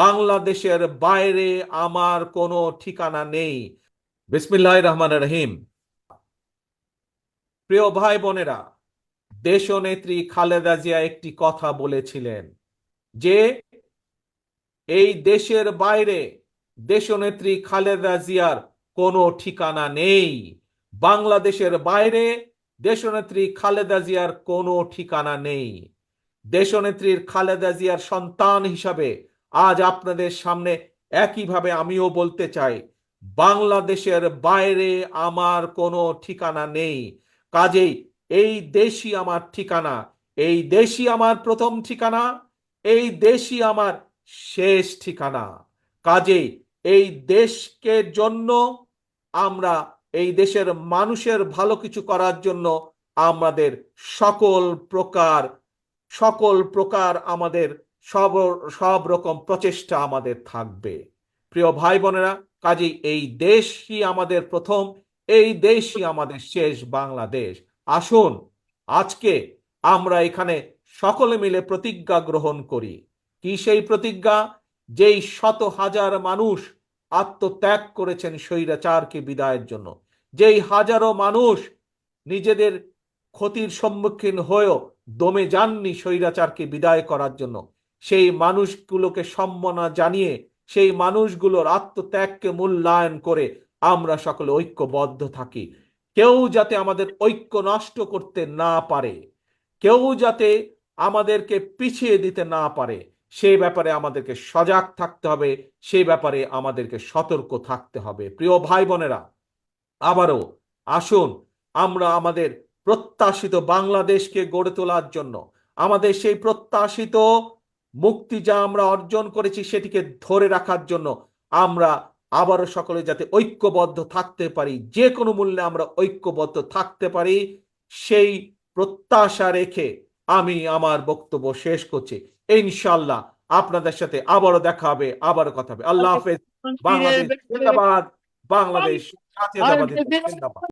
বাংলাদেশের বাইরে আমার কোনো ঠিকানা নেই। বিসমিল্লাহ রহমান রহিম। প্রিয় ভাই বোনেরা, দেশনেত্রী খালেদা জিয়া একটি কথা বলেছিলেন যে, এই দেশের বাইরে দেশনেত্রী খালেদা জিয়ার কোনো ঠিকানা নেই। বাংলাদেশের বাইরে দেশনেত্রী খালেদা জিয়ার কোনো ঠিকানা নেই। দেশনেত্রীর খালেদা জিয়ার সন্তান হিসাবে আজ আপনাদের সামনে একইভাবে আমিও বলতে চাই, বাংলাদেশের বাইরে আমার কোনো ঠিকানা নেই। কাজেই এই দেশই আমার ঠিকানা, এই দেশই আমার প্রথম ঠিকানা, এই দেশই আমার শেষ ঠিকানা। কাজেই এই দেশকে জন্য আমরা, এই দেশের মানুষের ভালো কিছু করার জন্য আমাদের সকল প্রকার সকল প্রকার আমাদের সব সব রকম প্রচেষ্টা আমাদের থাকবে। প্রিয় ভাই বোনেরা কাজেই এই দেশই আমাদের প্রথম, এই দেশই আমাদের শেষ বাংলাদেশ। আসুন, আজকে আমরা এখানে সকলে মিলে প্রতিজ্ঞা গ্রহণ করি। কি সেই প্রতিজ্ঞা? যেই শত হাজার মানুষ আত্মত্যাগ করেছেন স্বৈরাচারকে বিদায়ের জন্য। যেই হাজারো মানুষ নিজেদের ক্ষতির সম্মুখীন হয়েও দমে যাননি স্বৈরাচারকে বিদায় করার জন্য। সেই মানুষগুলোকে সম্মাননা জানিয়ে, সেই মানুষগুলোর আত্মত্যাগকে মূল্যায়ন করে আমরা সকলে ঐক্যবদ্ধ থাকি। কেউ যাতে আমাদের ঐক্য নষ্ট করতে না পারে, কেউ যাতে আমাদেরকে পিছিয়ে দিতে না পারে সেই ব্যাপারে আমাদেরকে সজাগ থাকতে হবে সেই ব্যাপারে আমাদেরকে সতর্ক থাকতে হবে। প্রিয় ভাই বোনেরা, আবারও আসুন আমরা আমাদের প্রত্যাশিত বাংলাদেশকে গড়ে তোলার জন্য, আমাদের সেই প্রত্যাশিত মুক্তি যা আমরা অর্জন করেছি সেটিকে ধরে রাখার জন্য আমরা আবারও সকলে যাতে ঐক্যবদ্ধ থাকতে পারি যে কোনো মূল্যে আমরা ঐক্যবদ্ধ থাকতে পারি সেই প্রত্যাশা রেখে আমি আমার বক্তব্য শেষ করছি। ইনশাল্লাহ আপনাদের সাথে আবারও দেখা হবে আবারও কথা হবে। আল্লাহ হাফেজ। বাংলাদেশ বাংলাদেশ